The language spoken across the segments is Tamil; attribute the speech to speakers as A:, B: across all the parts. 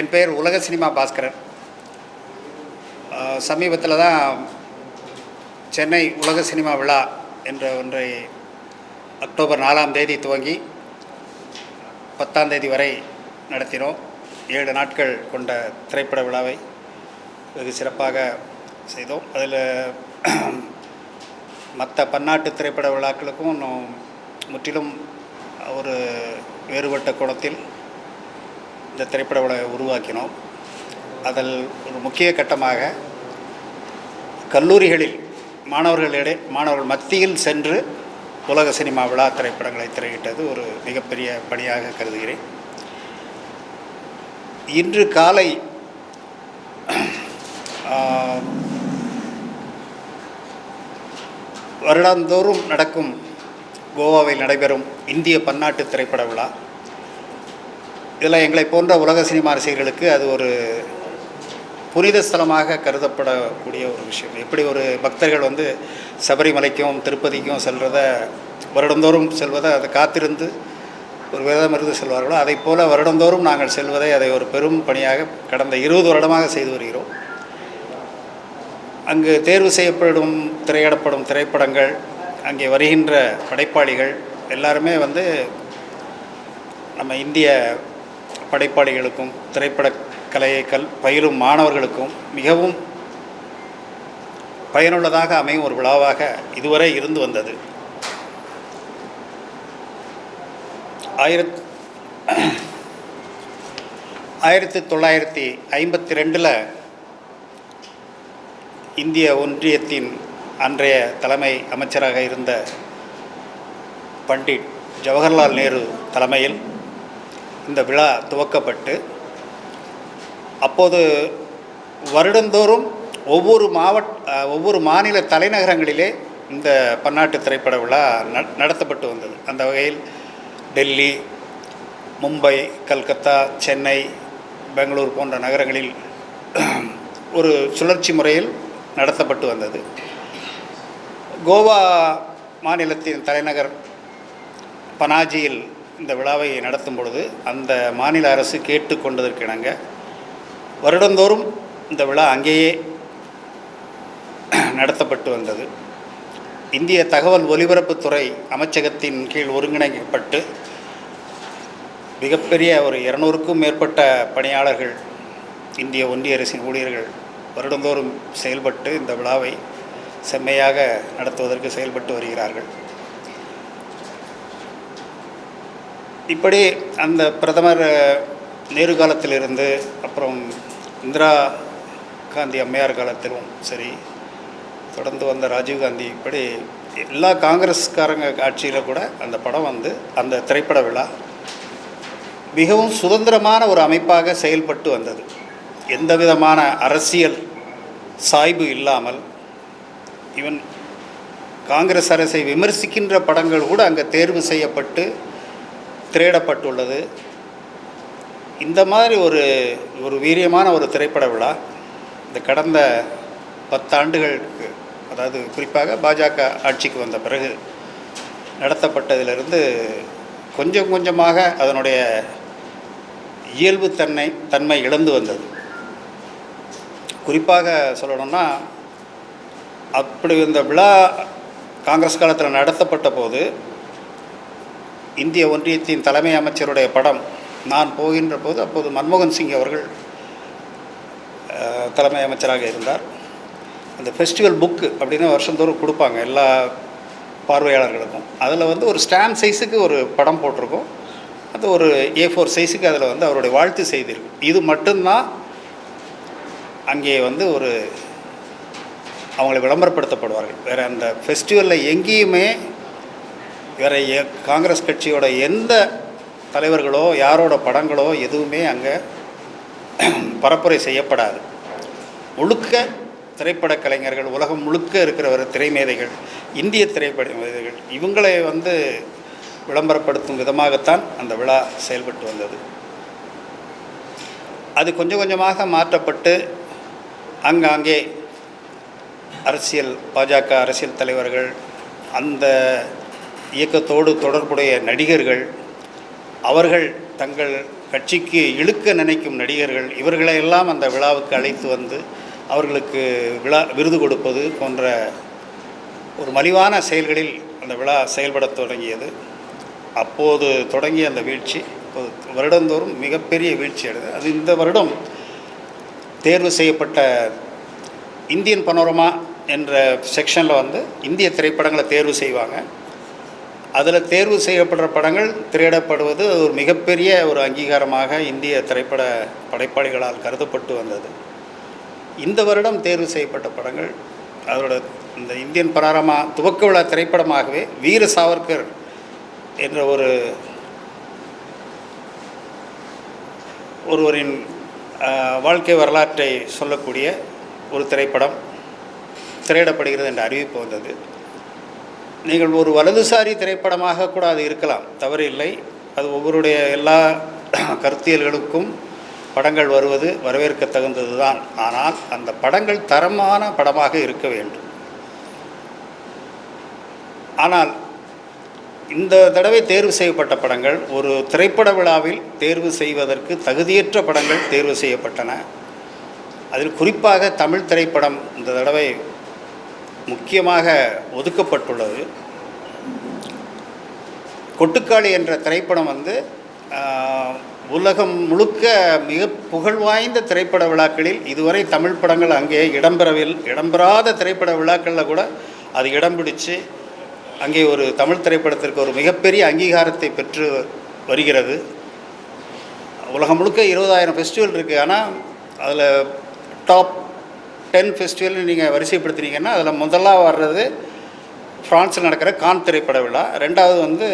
A: என் பெயர் உலக சினிமா பாஸ்கரன். சமீபத்தில் தான் சென்னை உலக சினிமா விழா என்ற ஒன்றை அக்டோபர் நாலாம் தேதி துவங்கி பத்தாம் தேதி வரை நடத்தினோம். ஏழு நாட்கள் கொண்ட திரைப்பட விழாவை வெகு சிறப்பாக செய்தோம். அதில் மற்ற பன்னாட்டு திரைப்பட விழாக்களுக்கும் இன்னும் முற்றிலும் ஒரு வேறுபட்ட கோணத்தில் இந்த திரைப்பட விழாவை உருவாக்கினோம். அதில் ஒரு முக்கிய கட்டமாக கல்லூரிகளில் மாணவர்களிடையே மாணவர்கள் மத்தியில் சென்று உலக சினிமா விழா திரைப்படங்களை திரையிட்டது ஒரு மிகப்பெரிய பணியாக கருதுகிறேன். இன்று காலை வருடாந்தோறும் நடக்கும் கோவாவில் நடைபெறும் இந்திய பன்னாட்டு திரைப்பட விழா. இதில் எங்களை போன்ற உலக சினிமா ரசிகர்களுக்கு அது ஒரு புனித ஸ்தலமாக கருதப்படக்கூடிய ஒரு விஷயம். எப்படி ஒரு பக்தர்கள் வந்து சபரிமலைக்கும் திருப்பதிக்கும் செல்வத வருடந்தோறும் செல்வதை அதை காத்திருந்து ஒரு விரதம் இருந்து செல்வார்களோ அதை போல வருடந்தோறும் நாங்கள் செல்வதை அதை ஒரு பெரும் பணியாக கடந்த இருபது வருடமாக செய்து வருகிறோம். அங்கு தேர்வு செய்யப்படும் திரையிடப்படும் திரைப்படங்கள் அங்கே வருகின்ற படைப்பாளிகள் எல்லாருமே வந்து நம்ம இந்திய படைப்பாளிகளுக்கும் திரைப்பட கலையை கல் பயிலும் மாணவர்களுக்கும் மிகவும் பயனுள்ளதாக அமையும் ஒரு விழாவாக இதுவரை இருந்து வந்தது. ஆயிரத் ஆயிரத்தி தொள்ளாயிரத்தி ஐம்பத்தி ரெண்டில் இந்திய ஒன்றியத்தின் அன்றைய தலைமை அமைச்சராக இருந்த பண்டிட் ஜவஹர்லால் நேரு தலைமையில் இந்த விழா துவக்கப்பட்டு அப்போது வருடந்தோறும் ஒவ்வொரு மாவட்ட ஒவ்வொரு மாநில தலைநகரங்களிலே இந்த பன்னாட்டு திரைப்பட விழா நட- நடத்தப்பட்டு வந்தது. அந்த வகையில் டெல்லி மும்பை கல்கத்தா சென்னை பெங்களூர் போன்ற நகரங்களில் ஒரு சுழற்சி முறையில் நடத்தப்பட்டு வந்தது. கோவா மாநிலத்தின் தலைநகர் பனாஜியில் இந்த விழாவை நடத்தும் பொழுது அந்த மாநில அரசு கேட்டுக்கொண்டதற்கிணங்க வருடந்தோறும் இந்த விழா அங்கேயே நடத்தப்பட்டு வந்தது. இந்திய தகவல் ஒலிபரப்புத்துறை அமைச்சகத்தின் கீழ் ஒருங்கிணைக்கப்பட்டு மிகப்பெரிய ஒரு இருநூறுக்கும் மேற்பட்ட பணியாளர்கள் இந்திய ஒன்றிய அரசின் ஊழியர்கள் வருடந்தோறும் செயல்பட்டு இந்த விழாவை செம்மையாக நடத்துவதற்கு செயல்பட்டு வருகிறார்கள். இப்படி அந்த பிரதமர் நேரு காலத்திலிருந்து அப்புறம் இந்திரா காந்தி அம்மையார் காலத்திலும் சரி தொடர்ந்து வந்த ராஜீவ்காந்தி இப்படி எல்லா காங்கிரஸ்காரங்க ஆட்சியில் கூட அந்த படம் வந்து அந்த திரைப்பட விழா மிகவும் சுதந்திரமான ஒரு அமைப்பாக செயல்பட்டு வந்தது. எந்த விதமான அரசியல் சாய்வு இல்லாமல் ஈவன் காங்கிரஸ் அரசை விமர்சிக்கின்ற படங்கள் கூட அங்கே தேர்வு செய்யப்பட்டு திரையிடப்பட்டுள்ளது. இந்த மாதிரி ஒரு ஒரு வீரியமான ஒரு திரைப்பட விழா இந்த கடந்த பத்தாண்டுகளுக்கு அதாவது குறிப்பாக பாஜக ஆட்சிக்கு வந்த பிறகு நடத்தப்பட்டதிலிருந்து கொஞ்சம் கொஞ்சமாக அதனுடைய இயல்பு தன்மை தன்மை இழந்து வந்தது. குறிப்பாக சொல்லணும்னா அப்படி இந்த விழா காங்கிரஸ் காலத்தில் நடத்தப்பட்ட போது இந்திய ஒன்றியத்தின் தலைமை அமைச்சருடைய படம் நான் போகின்ற போது அப்போது மன்மோகன் சிங் அவர்கள் தலைமை அமைச்சராக இருந்தார். அந்த ஃபெஸ்டிவல் புக்கு அப்படின்னு வருஷந்தோறும் கொடுப்பாங்க எல்லா பார்வையாளர்களுக்கும். அதில் வந்து ஒரு ஸ்டாம்ப் சைஸுக்கு ஒரு படம் போட்டிருக்கோம். அது ஒரு ஏ ஃபோர் சைஸுக்கு அதில் வந்து அவருடைய வாழ்த்து செய்தி இருக்கும் இது மட்டும்தான் அங்கே வந்து ஒரு அவங்களை விளம்பரப்படுத்தப்படுவார்கள். வேறு அந்த ஃபெஸ்டிவலில் எங்கேயுமே வேறு காங்கிரஸ் கட்சியோட எந்த தலைவர்களோ யாரோட படங்களோ எதுவுமே அங்கே பரப்புரை செய்யப்படாது. முழுக்க திரைப்பட கலைஞர்கள் உலகம் முழுக்க இருக்கிறவர் திரைமேதைகள் இந்திய திரைப்பட மேதைகள் இவங்களை வந்து விளம்பரப்படுத்தும் விதமாகத்தான் அந்த விழா செயல்பட்டு வந்தது. அது கொஞ்சம் கொஞ்சமாக மாற்றப்பட்டு அங்காங்கே அரசியல் பாஜக அரசியல் தலைவர்கள் அந்த இயக்கத்தோடு தொடர்புடைய நடிகர்கள் அவர்கள் தங்கள் கட்சிக்கு இழுக்க நினைக்கும் நடிகர்கள் இவர்களை எல்லாம் அந்த விழாவுக்கு அழைத்து வந்து அவர்களுக்கு விழா விருது கொடுப்பது போன்ற ஒரு மலிவான செயல்களில் அந்த விழா செயல்படத் தொடங்கியது. அப்போது தொடங்கிய அந்த வீழ்ச்சி இப்போது வருடந்தோறும் மிகப்பெரிய வீழ்ச்சி அடைது அது இந்த வருடம் தேர்வு செய்யப்பட்ட இந்தியன் பனோரமா என்ற செக்ஷனில் வந்து இந்திய திரைப்படங்களை தேர்வு செய்வாங்க. அதில் தேர்வு செய்யப்படுற படங்கள் திரையிடப்படுவது ஒரு மிகப்பெரிய ஒரு அங்கீகாரமாக இந்திய திரைப்பட படைப்பாளிகளால் கருதப்பட்டு வந்தது. இந்த வருடம் தேர்வு செய்யப்பட்ட படங்கள் அதோட இந்த இந்தியன் பனாரமா துவக்க விழா திரைப்படமாகவே வீர சாவர்கர் என்ற ஒரு ஒருவரின் வாழ்க்கை வரலாற்றை சொல்லக்கூடிய ஒரு திரைப்படம் திரையிடப்படுகிறது என்ற அறிவிப்பு வந்தது. நீங்கள் ஒரு வலதுசாரி திரைப்படமாக கூட அது இருக்கலாம் தவறு இல்லை அது ஒவ்வொருடைய எல்லா கருத்தியல்களுக்கும் படங்கள் வருவது வரவேற்க தகுந்தது தான் ஆனால் அந்த படங்கள் தரமான படமாக இருக்க வேண்டும். ஆனால் இந்த தடவை தேர்வு செய்யப்பட்ட படங்கள் ஒரு திரைப்பட விழாவில் தேர்வு செய்வதற்கு தகுதியற்ற படங்கள் தேர்வு செய்யப்பட்டன. அதில் குறிப்பாக தமிழ் திரைப்படம் இந்த தடவை முக்கியமாக ஒதுக்கப்பட்டுள்ளது. கொட்டுக்காளி என்ற திரைப்படம் வந்து உலகம் முழுக்க மிக புகழ்வாய்ந்த திரைப்பட விழாக்களில் இதுவரை தமிழ் படங்கள் அங்கே இடம்பெறவில் இடம்பெறாத திரைப்பட விழாக்களில் கூட அது இடம் பிடிச்சு அங்கே ஒரு தமிழ் திரைப்படத்திற்கு ஒரு மிகப்பெரிய அங்கீகாரத்தை பெற்று வருகிறது. உலகம் முழுக்க இருபதாயிரம் ஃபெஸ்டிவல் இருக்குது ஆனால் அதில் டாப் டென் ஃபெஸ்டிவல் நீங்கள் வரிசைப்படுத்துனீங்கன்னா அதில் முதலாக வர்றது ஃப்ரான்ஸில் நடக்கிற கான் திரைப்பட விழா ரெண்டாவது வந்து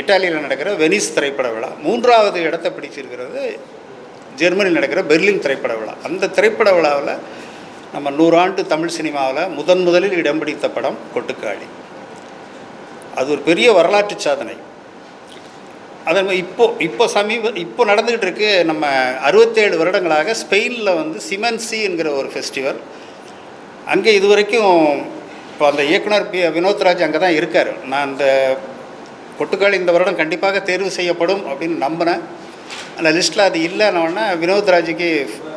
A: இட்டாலியில் நடக்கிற வெனிஸ் திரைப்பட விழா மூன்றாவது இடத்தை பிடிச்சிருக்கிறது ஜெர்மனியில் நடக்கிற பெர்லின் திரைப்பட விழா. அந்த திரைப்பட விழாவில் நம்ம நூறாண்டு தமிழ் சினிமாவில் முதன் முதலில் இடம் பிடித்த படம் கொட்டுக்காளி. அது ஒரு பெரிய வரலாற்று சாதனை. அதன் இப்போ இப்போ சமீப இப்போ நடந்துக்கிட்டு இருக்கு நம்ம அறுபத்தேழு வருடங்களாக ஸ்பெயினில் வந்து சிமன்சி என்கிற ஒரு ஃபெஸ்டிவல். அங்கே இது வரைக்கும் இப்போ அந்த இயக்குனர் பி வினோத்ராஜ் அங்கே தான் இருக்கார். நான் அந்த கொட்டுக்காளி இந்த வருடம் கண்டிப்பாக தேர்வு செய்யப்படும் அப்படின்னு நம்பினேன் அந்த லிஸ்ட்டில் அது இல்லைன்னொடனே வினோத்ராஜுக்கு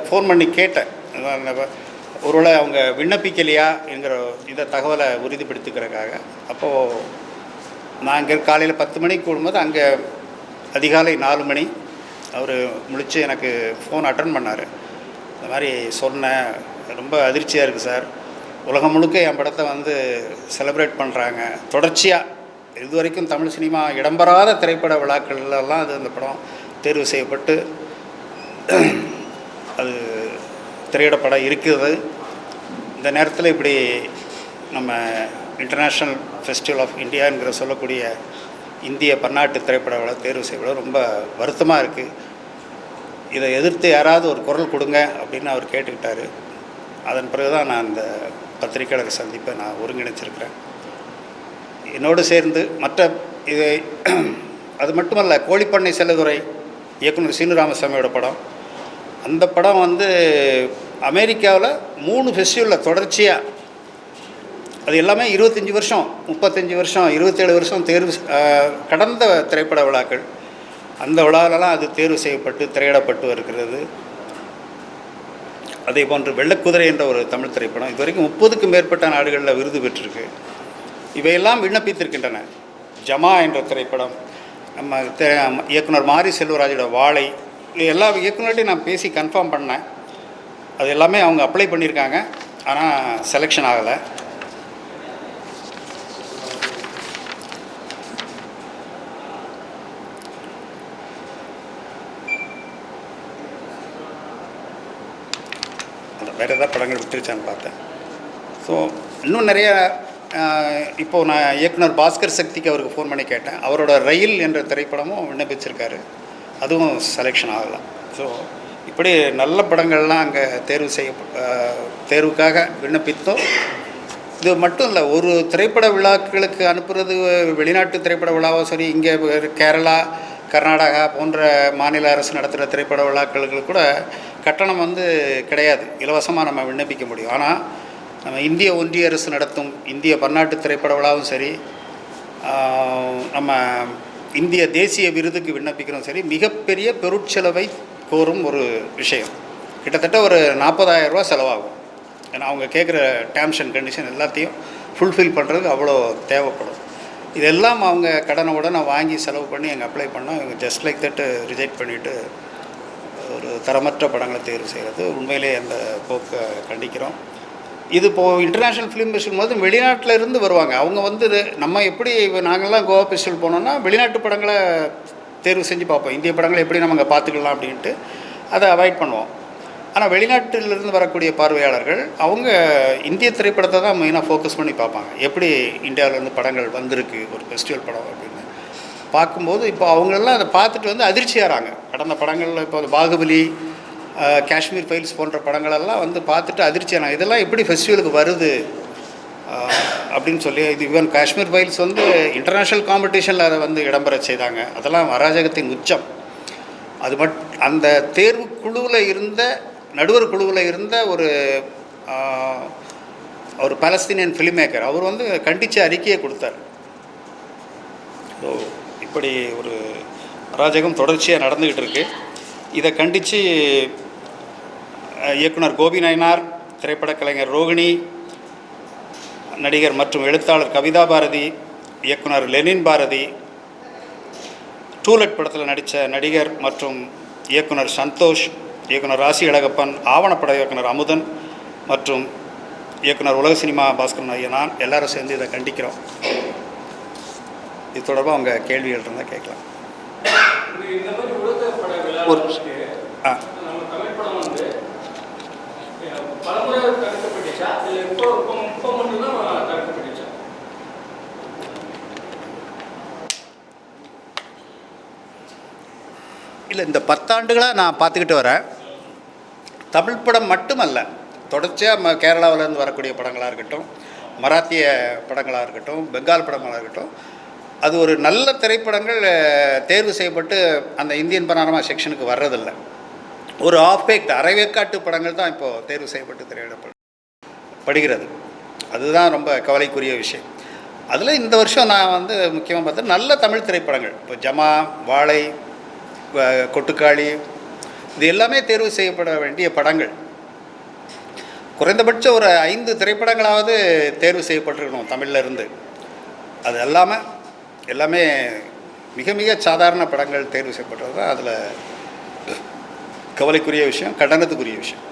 A: ஃபோன் பண்ணி கேட்டேன். ஒருவேளை அவங்க விண்ணப்பிக்கலையா என்கிற இதை தகவலை உறுதிப்படுத்திக்கிறதுக்காக. அப்போது நான் இங்கே காலையில் பத்து மணிக்கு கூடும்போது அங்கே அதிகாலை நாலு மணி அவர் முழித்து எனக்கு ஃபோன் அட்டன் பண்ணார். இந்த மாதிரி சொன்னேன். ரொம்ப அதிர்ச்சியாக இருக்குது சார். உலகம் முழுக்க என் படத்தை வந்து செலிப்ரேட் பண்ணுறாங்க தொடர்ச்சியாக இது வரைக்கும் தமிழ் சினிமா இடம்பெறாத திரைப்பட விழாக்கள்லாம் அது அந்த படம் தேர்வு செய்யப்பட்டு அது திரையிடப்படம் இருக்குது. இந்த நேரத்தில் இப்படி நம்ம இன்டர்நேஷ்னல் ஃபெஸ்டிவல் ஆஃப் இந்தியாங்கிற சொல்லக்கூடிய இந்திய பன்னாட்டு திரைப்பட விழா தேர்வு செய்வது ரொம்ப வருத்தமாக இருக்குது இதை எதிர்த்து யாராவது ஒரு குரல் கொடுங்க அப்படின்னு அவர் கேட்டுக்கிட்டாரு. அதன் பிறகு தான் நான் இந்த பத்திரிகையாளர் சந்திப்பை நான் ஒருங்கிணைச்சிருக்கிறேன். என்னோடு சேர்ந்து மற்ற இதை அது மட்டுமல்ல கோழிப்பண்ணை செல்லதுறை இயக்குனர் சீனு ராமசாமியோட படம். அந்த படம் வந்து அமெரிக்காவில் மூணு ஃபெஸ்டிவலில் தொடர்ச்சியாக அது எல்லாமே இருபத்தஞ்சி வருஷம் முப்பத்தஞ்சு வருஷம் இருபத்தேழு வருஷம் தேர்வு கடந்த திரைப்பட விழாக்கள். அந்த விழாவிலலாம் அது தேர்வு செய்யப்பட்டு திரையிடப்பட்டு வருகிறது. அதே போன்று வெள்ளக்குதிரை என்ற ஒரு தமிழ் திரைப்படம் இது வரைக்கும் முப்பதுக்கும் மேற்பட்ட நாடுகளில் விருது பெற்றிருக்கு. இவையெல்லாம் விண்ணப்பித்திருக்கின்றன. ஜமா என்ற திரைப்படம் நம்ம இயக்குனர் மாரி செல்வராஜோட வாழை இது எல்லா இயக்குனர்கிட்டையும் நான் பேசி கன்ஃபார்ம் பண்ணேன். அது எல்லாமே அவங்க அப்ளை பண்ணியிருக்காங்க. ஆனால் செலெக்ஷன் ஆகலை. வேறு ஏதாவது படங்கள் விட்டுருச்சான்னு பார்த்தேன். ஸோ இன்னும் நிறைய இப்போது நான் இயக்குனர் பாஸ்கர் சக்திக்கு அவருக்கு ஃபோன் பண்ணி கேட்டேன். அவரோட ரயில் என்ற திரைப்படமும் விண்ணப்பிச்சிருக்காரு. அதுவும் செலெக்ஷன் ஆகலாம். ஸோ இப்படி நல்ல படங்கள்லாம் அங்கே தேர்வு செய்ய தேர்வுக்காக விண்ணப்பித்தோம். இது மட்டும் இல்லை ஒரு திரைப்பட விழாக்களுக்கு அனுப்புறது வெளிநாட்டு திரைப்பட விழாவோ சரி இங்கே கேரளா கர்நாடகா போன்ற மாநில அரசு நடத்துகிற திரைப்பட விழாக்களுக்கு கூட கட்டணம் வந்து கிடையாது. இலவசமாக நம்ம விண்ணப்பிக்க முடியும். ஆனால் நம்ம இந்திய ஒன்றிய அரசு நடத்தும் இந்திய பன்னாட்டு திரைப்பட விழாவும் சரி நம்ம இந்திய தேசிய விருதுக்கு விண்ணப்பிக்கிறோம் சரி மிகப்பெரிய பெருட்செலவை கோரும் ஒரு விஷயம். கிட்டத்தட்ட ஒரு நாற்பதாயிரம் ரூபா செலவாகும். ஏன்னா அவங்க கேட்குற டேர்ம்ஸ் அண்ட் கண்டிஷன் எல்லாத்தையும் ஃபுல்ஃபில் பண்ணுறதுக்கு அவ்வளோ தேவைப்படும். இதெல்லாம் அவங்க கடனை உடனே வாங்கி செலவு பண்ணி எங்கள் அப்ளை பண்ணால் இவங்க ஜஸ்ட் லைக் தட்டு ரிஜெக்ட் பண்ணிவிட்டு ஒரு தரமற்ற படங்களை தேர்வு செய்கிறது. உண்மையிலே அந்த போக்கை கண்டிக்கிறோம். இது இப்போது இன்டர்நேஷ்னல் ஃபிலிம் ஃபெஸ்டிவல் போது வெளிநாட்டில் இருந்து வருவாங்க. அவங்க வந்து நம்ம எப்படி இப்போ நாங்கள்லாம் கோவா ஃபெஸ்டிவல் போனோம்னா வெளிநாட்டு படங்களை தேர்வு செஞ்சு பார்ப்போம். இந்திய படங்களை எப்படி நம்ம அங்கே பார்த்துக்கலாம் அப்படின்ட்டு அதை அவாய்ட் பண்ணுவோம். ஆனால் வெளிநாட்டிலிருந்து வரக்கூடிய பார்வையாளர்கள் அவங்க இந்திய திரைப்படத்தை தான் மெயினாக ஃபோக்கஸ் பண்ணி பார்ப்பாங்க. எப்படி இந்தியாவிலேருந்து படங்கள் வந்திருக்கு ஒரு ஃபெஸ்டிவல் படம் அப்படின்னு. பார்க்கும்போது இப்போ அவங்களெல்லாம் அதை பார்த்துட்டு வந்து அதிர்ச்சியாகிறாங்க. கடந்த படங்களில் இப்போ பாகுபலி காஷ்மீர் ஃபைல்ஸ் போன்ற படங்களெல்லாம் வந்து பார்த்துட்டு அதிர்ச்சியானாங்க இதெல்லாம் எப்படி ஃபெஸ்டிவலுக்கு வருது? அப்படின்னு சொல்லி இது ஈவன் காஷ்மீர் ஃபைல்ஸ் வந்து இன்டர்நேஷ்னல் காம்படிஷனில் அதை வந்து இடம்பெற செய்தாங்க. அதெல்லாம் அராஜகத்தின் உச்சம். அது மட் அந்த தேர்வு குழுவில் இருந்த நடுவர் குழுவில் இருந்த ஒரு ஒரு பாலஸ்தீனியன் ஃபிலிம் மேக்கர் அவர் வந்து கண்டித்து அறிக்கையை கொடுத்தார். ஸோ இப்படி ஒரு அராஜகம் தொடர்ச்சியாக நடந்துக்கிட்டு இருக்கு. இதை கண்டித்து இயக்குனர் கோபி நயனார் திரைப்படக் கலைஞர் ரோகிணி நடிகர் மற்றும் எழுத்தாளர் கவிதா பாரதி இயக்குனர் லெனின் பாரதி டூலெட் படத்தில் நடித்த நடிகர் மற்றும் இயக்குனர் சந்தோஷ் இயக்குனர் ராசி அழகப்பன் ஆவணப்பட இயக்குனர் அமுதன் மற்றும் இயக்குனர் உலக சினிமா பாஸ்கரன் ஐயா நான் எல்லாரும் சேர்ந்து இதை கண்டிக்கிறோம். இது தொடர்பாக அவங்க கேள்விகள் இருந்தால் கேட்கலாம். ஒரு ஆ இல்லை இந்த பத்தாண்டுகளாக நான் பார்த்துக்கிட்டு வரேன். தமிழ் படம் மட்டுமல்ல தொடர்ச்சியாக ம கேரளாவிலேருந்து வரக்கூடிய படங்களாக இருக்கட்டும் மராத்திய படங்களாக இருக்கட்டும் பெங்கால் படங்களாக இருக்கட்டும் அது ஒரு நல்ல திரைப்படங்கள் தேர்வு செய்யப்பட்டு அந்த இந்தியன் பனாரமா செக்ஷனுக்கு வர்றதில்ல. ஒரு ஆஃபேக்ட் அரைவேக்காட்டு படங்கள் தான் இப்போது தேர்வு செய்யப்பட்டு திரையிடப்படும் படுகிறது. அதுதான் ரொம்ப கவலைக்குரிய விஷயம். அதில் இந்த வருஷம் நான் வந்து முக்கியமாக பார்த்தா நல்ல தமிழ் திரைப்படங்கள் இப்போ ஜமா வாழை கொட்டுக்காளி இது எல்லாமே தேர்வு செய்யப்பட வேண்டிய படங்கள். குறைந்தபட்சம் ஒரு ஐந்து திரைப்படங்களாவது தேர்வு செய்யப்பட்டிருக்கணும் தமிழில் இருந்து. அது இல்லாமல் எல்லாமே மிக மிக சாதாரண படங்கள் தேர்வு செய்யப்பட்டது தான். அதில் கவலைக்குரிய விஷயம் கண்டனத்துக்குரிய விஷயம்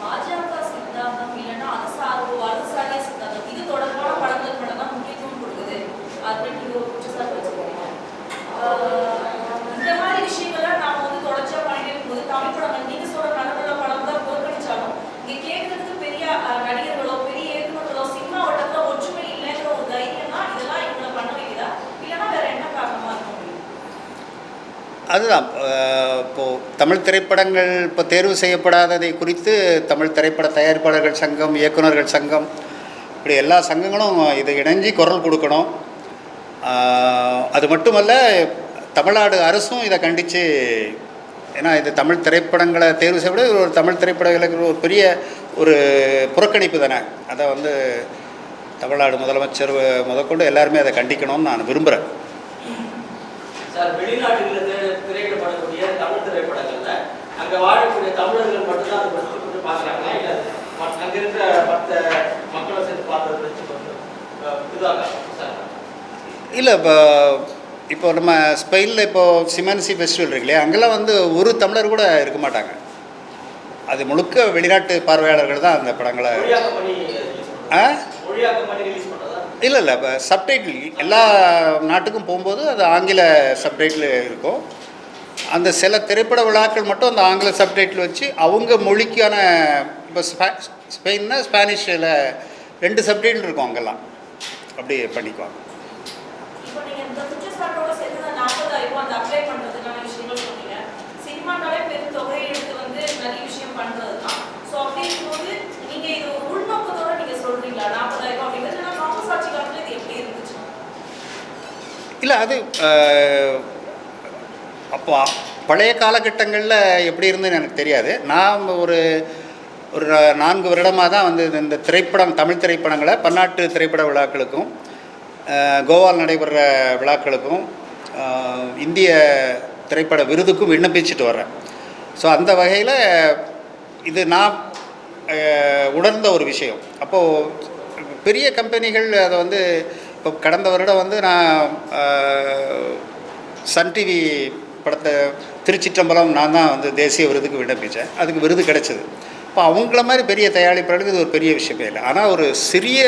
B: பாஜக சித்தாந்தம் இல்லைன்னா அது சார்பு வலதுசாரிய சித்தாந்தம் இது தொடர்பான படங்களுக்கு மட்டும் தான் முக்கியத்துவம் கொடுக்குது அப்படின்னு நீங்க ஒரு குற்றச்சாட்டு வச்சிருக்கீங்க ஆஹ் இந்த மாதிரி விஷயங்கள்லாம் நாம வந்து தொடர்ச்சியா பண்ணிட்டு இருக்கும்போது தமிழ் படங்கள் நீங்க சொல்ற நல்ல படம் தான் புறக்கணிச்சாலும் இங்க கேட்கறதுக்கு பெரிய ஆஹ், நடிகர்களோ பெரிய இயக்குநர்களோ சினிமா வட்டத்துல ஒற்றுமை இல்லைங்கிற ஒரு தைரியம் தான் இதெல்லாம் இவங்களை பண்ண வைக்குதா இல்லைன்னா வேற என்ன காரணமா இருக்க முடியும்
A: அதுதான். இப்போது தமிழ் திரைப்படங்கள் இப்போ தேர்வு செய்யப்படாததை குறித்து தமிழ் திரைப்பட தயாரிப்பாளர்கள் சங்கம் இயக்குநர்கள் சங்கம் இப்படி எல்லா சங்கங்களும் இது இணைஞ்சு குரல் கொடுக்கணும். அது மட்டுமல்ல தமிழ்நாடு அரசும் இதை கண்டித்து ஏன்னா இது தமிழ் திரைப்படங்களை தேர்வு செய்யப்பட ஒரு தமிழ் திரைப்படங்களுக்கு ஒரு பெரிய ஒரு புறக்கணிப்பு தானே. அதை வந்து தமிழ்நாடு முதலமைச்சர் முதற்கொண்டு எல்லாருமே அதை கண்டிக்கணும்னு நான் விரும்புகிறேன்
C: சார் அங்க வாழக்கூடிய தமிழர்கள் மட்டும்தான் அதை பற்றி கொண்டு பார்க்குறாங்களா இல்லை அங்க இருக்கிற மற்ற மக்களை சேர்த்து பார்த்தது வச்சு இதுவாக சார்.
A: இல்லை இப்போ இப்போ நம்ம ஸ்பெயினில் இப்போ சிமன்சி ஃபெஸ்டிவல் இருக்கு இல்லையா? அங்கெல்லாம் வந்து ஒரு தமிழர் கூட இருக்க மாட்டாங்க. அது முழுக்க வெளிநாட்டு பார்வையாளர்கள் தான் அந்த படங்களை ஆ? இல்லை இல்லை இப்போ சப்டைட்டில் எல்லா நாட்டுக்கும் போகும்போது அது ஆங்கில சப்டைட்டில் இருக்கும். அந்த சில திரைப்பட விழாக்கள் மட்டும் அந்த ஆங்கில சப்டைட்டில் வச்சு அவங்க மொழிக்கான இப்போ ஸ்பா ஸ்பெயின்னா ஸ்பானிஷில் ரெண்டு சப்டைட்டில் இருக்கும் அங்கெல்லாம். அப்படி பண்ணிக்குவாங்க. இல்லை அது அப்போ பழைய காலகட்டங்களில் எப்படி இருந்துன்னு எனக்கு தெரியாது. நான் ஒரு ஒரு நான்கு வருடமாக தான் வந்து இந்த- இந்த திரைப்படம் தமிழ் திரைப்படங்களை பன்னாட்டு திரைப்பட விழாக்களுக்கும் கோவால் கோவாவில் நடைபெற விழாக்களுக்கும் இந்திய திரைப்பட விருதுக்கும் விண்ணப்பிச்சுட்டு வரேன் ஸோ அந்த வகையில் இது நான் உணர்ந்த ஒரு விஷயம். அப்போது பெரிய கம்பெனிகள் அதை வந்து இப்போ கடந்த வருடம் வந்து நான் சன் டிவி படத்தை திருச்சிற்றம்பலம் நான் தான் வந்து தேசிய விருதுக்கு விண்ணப்பித்தேன். அதுக்கு விருது கிடச்சிது. இப்போ அவங்கள மாதிரி பெரிய தயாரிப்பாளருக்கு இது ஒரு பெரிய விஷயமே இல்லை. ஆனால் ஒரு சிறிய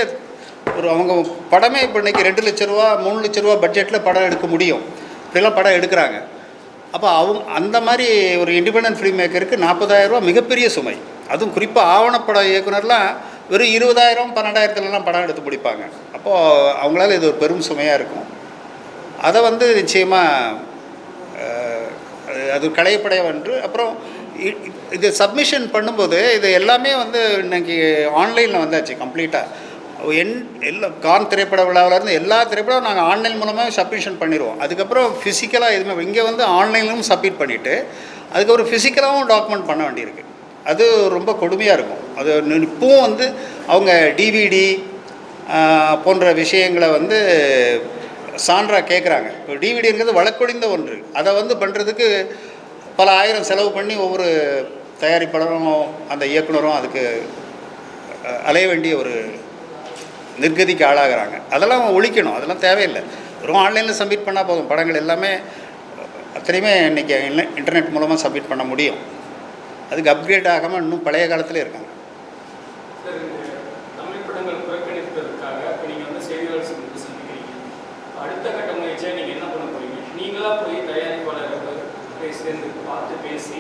A: ஒரு அவங்க படமே இப்போ இன்றைக்கி ரெண்டு லட்ச ரூபா மூணு லட்ச ரூபா பட்ஜெட்டில் படம் எடுக்க முடியும். இப்படிலாம் படம் எடுக்கிறாங்க. அப்போ அவங்க அந்த மாதிரி ஒரு இண்டிபெண்டன்ட் ஃபிலிம் மேக்கருக்கு நாற்பதாயிரரூபா மிகப்பெரிய சுமை. அதுவும் குறிப்பாக ஆவணப்பட இயக்குனர்லாம் வெறும் இருபதாயிரம் பன்னெண்டாயிரத்துலலாம் படம் எடுத்து முடிப்பாங்க. அப்போது அவங்களால இது ஒரு பெரும் சுமையாக இருக்கும். அதை வந்து நிச்சயமாக அது களையப்படைய ஒன்று அப்புறம் இது சப்மிஷன் பண்ணும்போது இது எல்லாமே வந்து இன்னைக்கு ஆன்லைனில் வந்தாச்சு கம்ப்ளீட்டாக என் எல்லா கான் திரைப்பட விழாவிலேருந்து எல்லா திரைப்படம் நாங்கள் ஆன்லைன் மூலமாக சப்மிஷன் பண்ணிடுவோம் அதுக்கப்புறம் ஃபிசிக்கலாக எதுவுமே இங்கே வந்து ஆன்லைன்லும் சப்மிட் பண்ணிவிட்டு அதுக்கப்புறம் ஃபிசிக்கலாகவும் டாக்குமெண்ட் பண்ண வேண்டியிருக்கு. அது ரொம்ப கொடுமையாக இருக்கும். அது இப்பவும் வந்து அவங்க டிவிடி போன்ற விஷயங்களை வந்து சான்றாக கேட்குறாங்க இப்போ டிவிடிங்கிறது வழக்கொழிந்த ஒன்று. அதை வந்து பண்ணுறதுக்கு பல ஆயிரம் செலவு பண்ணி ஒவ்வொரு தயாரிப்பாளரும் அந்த இயக்குனரும் அதுக்கு அலைய வேண்டிய ஒரு நிர்கதிக்கு ஆளாகிறாங்க. அதெல்லாம் ஒழிக்கணும். அதெல்லாம் தேவையில்லை. வெறும் ஆன்லைனில் சப்மிட் பண்ணால் போதும். படங்கள் எல்லாமே அத்தனையுமே இன்றைக்கி இன்டர்நெட் மூலமாக சப்மிட் பண்ண முடியும். அதுக்கு அப்கிரேட் ஆகாமல் இன்னும் பழைய காலத்திலே இருக்காங்க
D: சார் இந்த தமிழ் படங்கள் புறக்கணிப்பதற்காக இப்போ நீங்கள் வந்து செய்தியாளர் சந்திப்பு சந்திக்கிறீங்க அடுத்த கட்ட முயற்சியாக நீங்கள் என்ன பண்ண போறீங்க போய் தயாரிப்பாளர்கள் போய் சேர்ந்து பார்த்து பேசி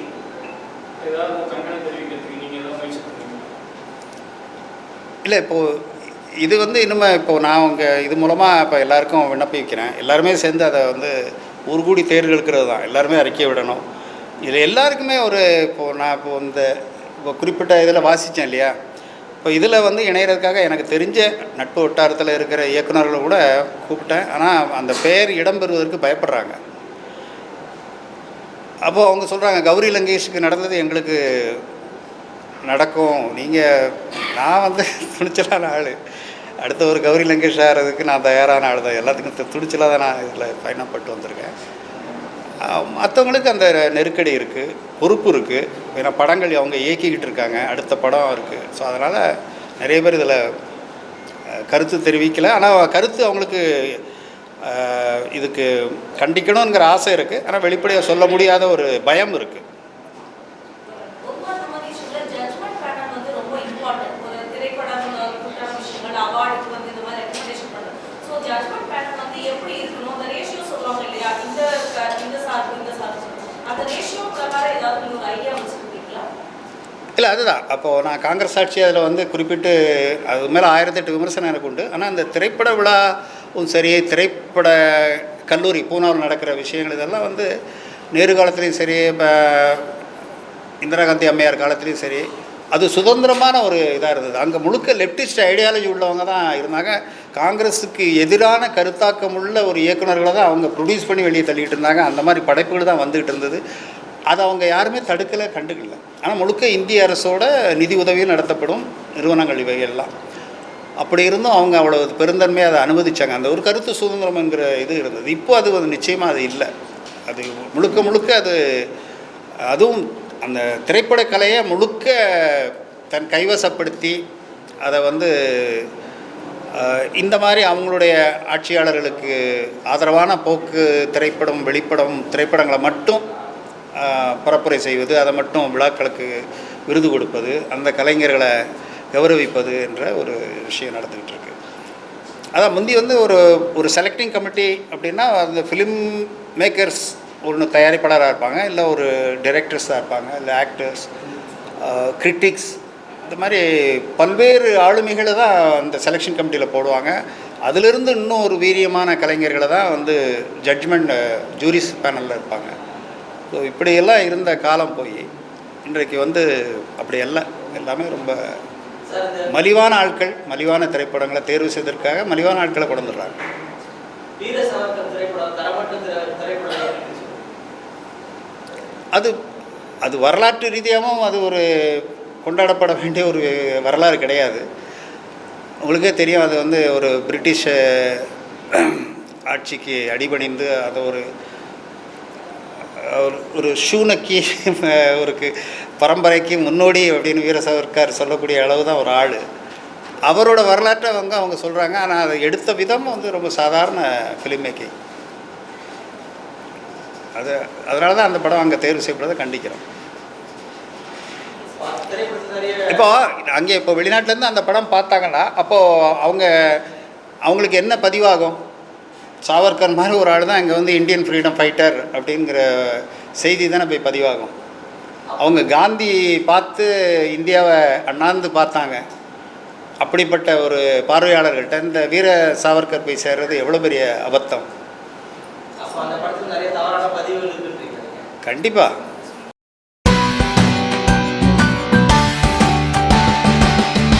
D: ஏதாவது கண்டனம் தெரிவிக்கிறதுக்கு நீங்கள் ஏதாவது முயற்சி பண்ணுவீங்களா?
A: இல்லை இப்போது இது வந்து இன்னுமே இப்போது நான் உங்கள் இது மூலமாக இப்போ எல்லாருக்கும் விண்ணப்பிக்கிறேன். எல்லாருமே சேர்ந்து அதை வந்து ஒரு கூடி தேர்வு தான். எல்லாருமே அறிக்கை விடணும். இதில் எல்லாருக்குமே ஒரு இப்போது நான் இப்போ இந்த இப்போ குறிப்பிட்ட இதில் வாசித்தேன் இல்லையா? இப்போ இதில் வந்து இணையறதுக்காக எனக்கு தெரிஞ்ச நட்பு வட்டாரத்தில் இருக்கிற இயக்குனர்களை கூட கூப்பிட்டேன். ஆனால் அந்த பெயர் இடம்பெறுவதற்கு பயப்படுறாங்க. அப்போது அவங்க சொல்கிறாங்க கௌரி லங்கேஷுக்கு நடந்தது எங்களுக்கு நடக்கும். நீங்கள் நான் வந்து துணிச்சலான ஆள். அடுத்த ஒரு கௌரி லங்கேஷ் ஆகிறதுக்கு நான் தயாரான ஆள் தான். எல்லாத்துக்கும் துணிச்சலாக தான் நான் இதில் பயணப்பட்டு வந்திருக்கேன். மற்றவங்களுக்கு அந்த நெருக்கடி இருக்குது பொறுப்பு இருக்குது ஏன்னா படங்கள் அவங்க இயக்கிக்கிட்டு இருக்காங்க. அடுத்த படம் இருக்குது ஸோ அதனால் நிறைய பேர் இதில் கருத்து தெரிவிக்கலை. ஆனால் கருத்து அவங்களுக்கு இதுக்கு கண்டிக்கணுங்கிற ஆசை இருக்குது ஆனால் வெளிப்படையாக சொல்ல முடியாத ஒரு பயம் இருக்குது? இல்லை அதுதான். அப்போது நான் காங்கிரஸ் ஆட்சி அதில் வந்து குறிப்பிட்டு அது மேலே ஆயிரத்தெட்டு விமர்சனம் எனக்கு உண்டு. ஆனால் அந்த திரைப்பட விழாவும் சரி திரைப்பட கல்லூரி பூனாவில் நடக்கிற விஷயங்கள் இதெல்லாம் வந்து நேரு காலத்துலேயும் சரி இப்போ இந்திரா காந்தி அம்மையார் காலத்துலேயும் சரி அது சுதந்திரமான ஒரு இதாக இருந்தது. அங்கே முழுக்க லெப்டிஸ்ட் ஐடியாலஜி உள்ளவங்க தான் இருந்தாங்க. காங்கிரஸுக்கு எதிரான கருத்தாக்கம் உள்ள ஒரு இயக்குனர்களை தான் அவங்க ப்ரொடியூஸ் பண்ணி வெளியே தள்ளிகிட்டு இருந்தாங்க. அந்த மாதிரி படைப்புகள் தான் வந்துகிட்டு இருந்தது. அதை அவங்க யாருமே தடுக்கலை கண்டுக்கல. ஆனால் முழுக்க இந்திய அரசோட நிதி உதவியும் நடத்தப்படும் நிறுவனங்கள் இவையெல்லாம். அப்படி இருந்தும் அவங்க அவ்வளோ பெருந்தன்மையாக அதை அனுமதித்தாங்க அந்த ஒரு கருத்து சுதந்திரம் என்கிற இது இருந்தது. இப்போ அது வந்து நிச்சயமாக அது இல்லை. அது முழுக்க முழுக்க அது அதுவும் அந்த திரைப்பட கலையை முழுக்க தன் கைவசப்படுத்தி அதை வந்து இந்த மாதிரி அவங்களுடைய ஆட்சியாளர்களுக்கு ஆதரவான போக்கு திரைப்படம் வெளிப்படம் திரைப்படங்களை மட்டும் பரப்புரை செய்வது அதை மட்டும் விழாக்களுக்கு விருது கொடுப்பது அந்த கலைஞர்களை கௌரவிப்பது என்ற ஒரு விஷயம் நடந்துக்கிட்டு இருக்கு. அதான் முந்தி வந்து ஒரு ஒரு செலக்டிங் கமிட்டி அப்படின்னா அந்த ஃபிலிம் மேக்கர்ஸ் ஒன்று தயாரிப்பாளராக இருப்பாங்க இல்லை ஒரு டைரக்டர்ஸாக இருப்பாங்க இல்லை ஆக்டர்ஸ் கிரிட்டிக்ஸ் இந்த மாதிரி பல்வேறு ஆளுமைகளை தான் அந்த செலெக்ஷன் கமிட்டியில் போடுவாங்க. அதிலிருந்து இன்னும் ஒரு வீரியமான கலைஞர்களை தான் வந்து ஜட்ஜ்மெண்ட் ஜூரிஸ் பேனலில் இருப்பாங்க. ஸோ இப்படியெல்லாம் இருந்த காலம் போய் இன்றைக்கு வந்து அப்படி அல்ல எல்லாமே ரொம்ப மலிவான ஆட்கள் மலிவான திரைப்படங்களை தேர்வு செய்வதற்காக மலிவான ஆட்களை கொண்டு வந்துடுறாங்க. அது அது வரலாற்று ரீதியாகவும் அது ஒரு கொண்டாடப்பட வேண்டிய ஒரு வரலாறு கிடையாது உங்களுக்கே தெரியும் அது வந்து ஒரு பிரிட்டிஷ் ஆட்சிக்கு அடிபணிந்து அதை ஒரு ஒரு ஒரு ஷூனக்கி ஒரு பரம்பரைக்கு முன்னோடி அப்படின்னு வீர சாவர்கர் சொல்லக்கூடிய அளவு தான் ஒரு ஆள். அவரோட வரலாற்றை அவங்க அவங்க சொல்கிறாங்க ஆனால் அதை எடுத்த விதம் வந்து ரொம்ப சாதாரண ஃபிலிம் மேக்கிங் அது அதனால தான் அந்த படம் அங்கே தேர்வு செய்யப்படுறதை கண்டிக்கிறோம். இப்போ அங்கே இப்போ வெளிநாட்டிலேருந்து அந்த படம் பார்த்தாங்கன்னா அப்போது அவங்க அவங்களுக்கு என்ன பதிவாகும்? சாவர்கர் மாதிரி ஒரு ஆள் தான் இங்கே வந்து இந்தியன் ஃப்ரீடம் ஃபைட்டர் அப்படிங்கிற செய்தி தானே போய் பதிவாகும். அவங்க காந்தி பார்த்து இந்தியாவை அண்ணாந்து பார்த்தாங்க. அப்படிப்பட்ட ஒரு பார்வையாளர்கள்ட்ட இந்த வீர சாவர்கர் போய் சேர்றது எவ்வளோ பெரிய அபத்தம். கண்டிப்பாக